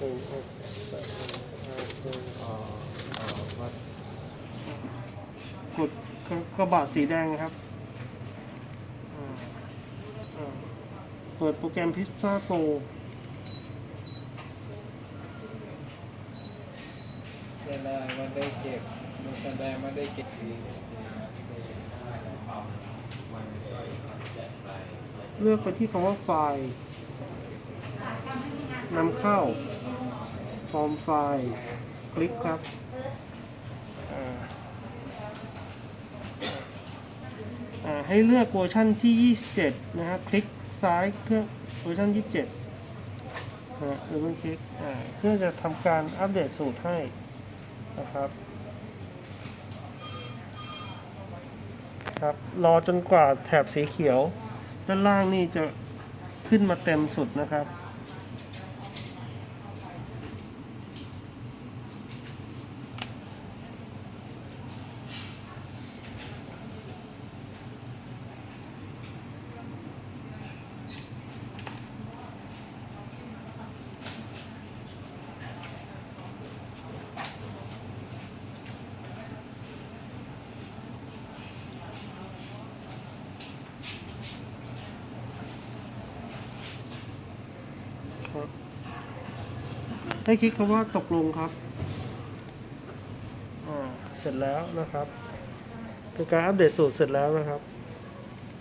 กดห้าหนึ่อ่อเอ่อวัดกดกระบะสีแดงครับอ่าอ่าเปิดโปรแกรมพิซซ่าโปรแสดงว่าได้เก็บมันแสดงว่าได้เก็บดีเลือกไปที่คำว่าไฟล์ นำเข้า ฟอร์มไฟล์ คลิกครับอ่าให้เลือกเวอร์ชันที่ 27 นะฮะคลิกซ้ายเครื่องเวอร์ชัน27นะฮะหรือมันคลิกเครื่องจะทำการอัปเดตสูตรให้นะครับครับรอจนกว่าแถบสีเขียว ด้านล่างนี่จะขึ้นมาเต็มสุดนะครับ ให้คลิกคำว่าตกลงครับอ่าเสร็จแล้วนะครับเป็นการอัปเดตสูตรเสร็จแล้วนะครับ